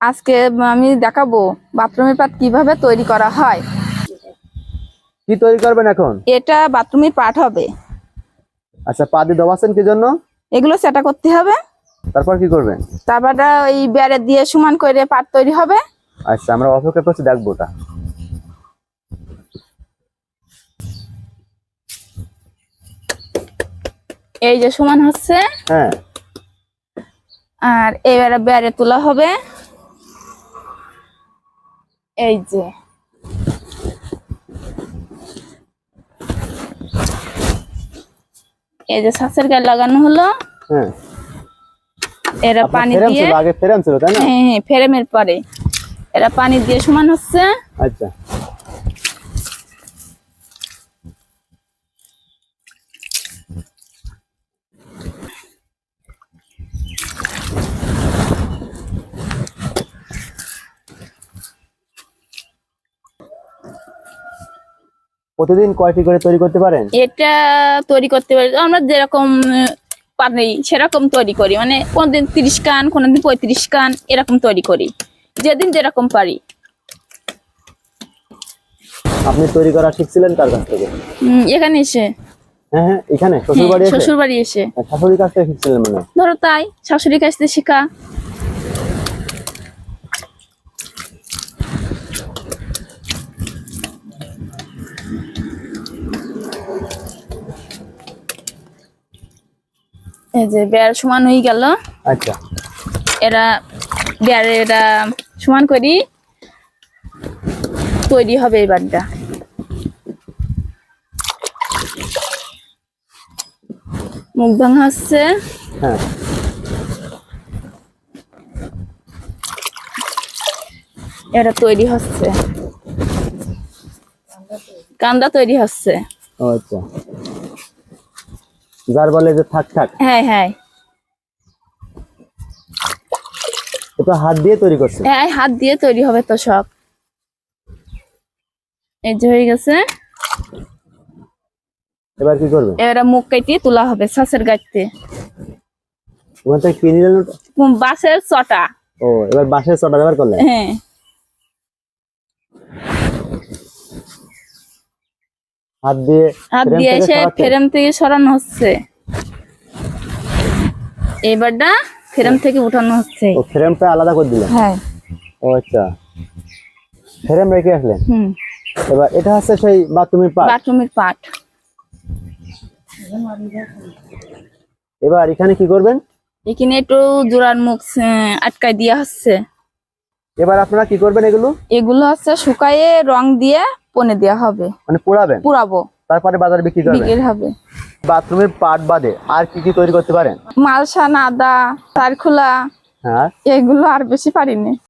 আজকে আমি দেখাবো বাথরুমের পাট কীভাবে তৈরি করা হয়। কি তৈরি করবেন এখন? এটা বাথরুমের পাট হবে। আচ্ছা পা দিয়ে দবাছেন কি জন্য? এগুলো সেটা করতে হবে। তারপর কি করবেন? তারপরে ওই বেড়ে দিয়ে সমান করে পাট তৈরি হবে। আচ্ছা আমরা অপেক্ষা করছি দেখব ওটা। এই যে সমান হচ্ছে। হ্যাঁ। আর এবারে বেড়ে তোলা হবে। এই যে। এই যে শ্বাসের গায়ে লাগানো হলো। হ্যাঁ। এরা পানি দিয়ে আগে ফ্রেম ছিল তাই না? হ্যাঁ হ্যাঁ ফ্রেমের পরে। এরা পানি দিয়ে সমান হচ্ছে। আচ্ছা। প্রতিদিন কয়টি করে তৈরি করতে পারেন? এটা তৈরি করতে পারি। আমরা যেরকম পারি সেরকম তৈরি করি। মানে কোনদিন তিরিশ কান কোনদিন পঁয়ত্রিশ কান এরকম তৈরি করি। যেদিন যেরকম পারি। আপনি তৈরি করা শিখছিলেন কার কাছ থেকে? এখানে এসে। হ্যাঁ হ্যাঁ এখানে? শ্বশুর বাড়ি এসে? শ্বশুর বাড়ি এসে শাশুড়ির কাছ থেকে শিখছিলেন মানে? ধরো তাই শাশুড়ির কাছ থেকে শেখা। এই যে বেড় সমান হয়ে গেল। আচ্ছা। এরা বেড়ে এরা সমান করি তৈরি হবে এবারটা মুখ ভাঙা হচ্ছে। হ্যাঁ। এটা তৈরি হচ্ছে। কান্দা তৈরি হচ্ছে। আচ্ছা। যার বলে যে থাক থাক। হ্যাঁ হ্যাঁ। এটা হাত দিয়ে তৈরি করছে। হ্যাঁ হাত দিয়ে তৈরি হবে তো সব। এই যে হয়ে গেছে। এবার কি করবে? এবারে মুখ কেটে তোলা হবে শ্বাসের গাইতে ওখান থেকে কিনে নিলেন বাসের চটা ও এবার বাঁশের চটা ব্যবহার করলেন? হ্যাঁ। হাত দিয়ে হাত দিয়ে থেকে এসে ফ্রেম থেকে সরানো হচ্ছে। এবারটা ফ্রেম থেকে উঠানো হচ্ছে। ও ফ্রেমটা আলাদা করে দিলেন? হ্যাঁ। ও আচ্ছা। ফ্রেম রেখে আসলেন? হুম। এবার এটা হচ্ছে সেই বাথরুমের পাট? বাথরুমের পাট। এবার এখানে কি করবেন? এখানে একটু জোড়ার মুখ আটকায় দেওয়া হচ্ছে। এবার আপনারা কি করবেন এগুলো? এগুলো হচ্ছে শুকায়ে রং দিয়ে পনে দেয়া হবে। মানে পোড়াবেন? পোড়াবো। তারপরে বাজারে বিক্রি করবেন? বিক্রি হবে। বাথরুমের পাট বাদে আর কি কি তৈরি করতে পারেন? মালসা নাদা তারখোলা হ্যাঁ। এগুলো আর বেশি পারিনি।